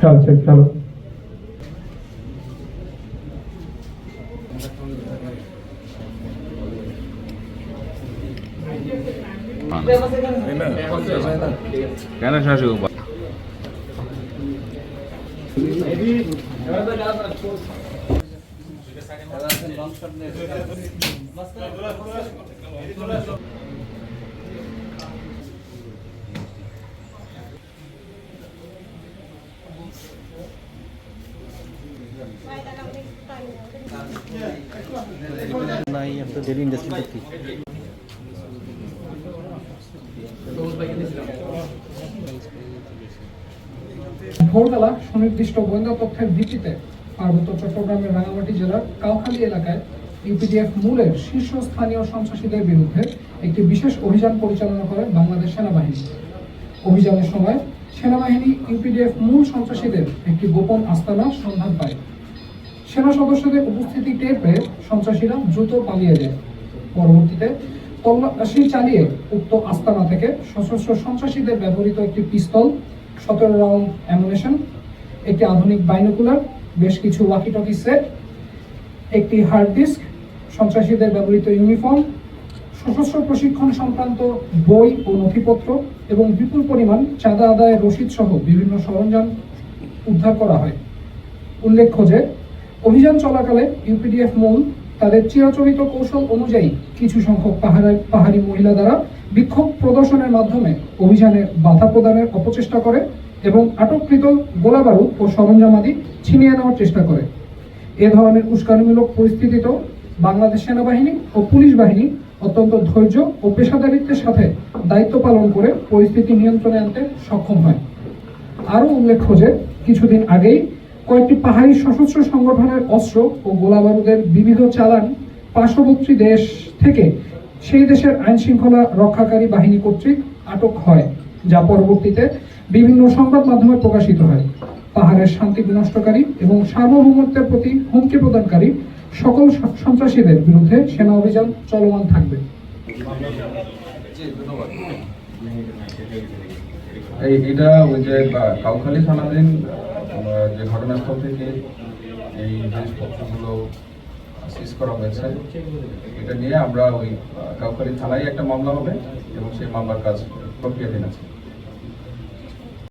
Çal çek çal. Gene şaşıyor bak. Maybe, নাই আপনার দেরি ইন্ডাস্ট্রিটা কি? ভোরবেলা সুনির্দিষ্ট গোয়েন্দা তথ্যের ভিত্তিতে পার্বত্য চট্টগ্রামের রাঙামাটি জেলার কাউখালী এলাকায় ইউপিডিএফ মূলের শীর্ষস্থানীয় সন্ত্রাসীদের বিরুদ্ধে একটি বিশেষ অভিযান পরিচালনা করে বাংলাদেশ সেনাবাহিনী। অভিযানের সময় সেনাবাহিনী ইউপিডিএফ মূল সন্ত্রাসীদের একটি গোপন আস্তানা সন্ধান পায়। সেনা সদস্যদের উপস্থিতি টের পেয়ে সন্ত্রাসীরা দ্রুত পালিয়ে যায়। পরবর্তীতে তল্লাশি চালিয়ে উক্ত আস্তানা থেকে সশস্ত্র সন্ত্রাসীদের ব্যবহৃত একটি পিস্তল, সতেরো রাউন্ড অ্যামুনেশন, একটি আধুনিক বাইনোকুলার বেশ কিছু ওয়াকিটকি সেট একটি হার্ড ডিস্ক সন্ত্রাসীদের ব্যবহৃত ইউনিফর্ম সশস্ত্র প্রশিক্ষণ সংক্রান্ত বই ও নথিপত্র এবং বিপুল পরিমাণ চাঁদা আদায়ের রসিদ সহ বিভিন্ন সরঞ্জাম উদ্ধার করা হয়। উল্লেখ্য যে, অভিযান চলাকালে ইউপিডিএফ মূল তাদের চিরাচরিত কৌশল অনুযায়ী কিছু সংখ্যক পাহাড়ি পাহাড়ি মহিলা দ্বারা বিক্ষোভ প্রদর্শনের মাধ্যমে অভিযানে বাধা প্রদানের অপচেষ্টা করে। এবং আটককৃত গোলাবারুদ ও সরঞ্জামাদি ছিনিয়ে নেওয়ার চেষ্টা করে। এ ধরনের উস্কানিমূলক পরিস্থিতিতেও বাংলাদেশ সেনাবাহিনী ও পুলিশ বাহিনী অত্যন্ত ধৈর্য ও পেশাদারিত্বের সাথে দায়িত্ব পালন করে পরিস্থিতি নিয়ন্ত্রণে আনতে সক্ষম হয়। আরও উল্লেখ্য যে, কিছুদিন আগেই কয়েকটি পাহাড়ি সশস্ত্র সংগঠনের অস্ত্র ও গোলাবারুদের বিবিধ চালান পার্শ্ববর্তী দেশ থেকে সেই দেশের আইন শৃঙ্খলা রক্ষাকারী বাহিনী কর্তৃক আটক হয়, যা পরবর্তীতে বিভিন্ন সংবাদ মাধ্যমে প্রকাশিত হয়। পাহাড়ের শান্তি বিনষ্টকারী এবং সার্বভৌমত্বের প্রতি হুমকি প্রদানকারী সকল সন্ত্রাসীদের বিরুদ্ধে সেনা অভিযান চলমান থাকবে। এটা ওই যে কাউখালী থানাধীন যে ঘটনাস্থল থেকে এই জিনিসপত্রগুলো সিজ করা হয়েছে, এটা নিয়ে আমরা ওই কাউখালী থানায় একটা মামলা হবে এবং সেই মামলার কাজ প্রক্রিয়াধীন আছে।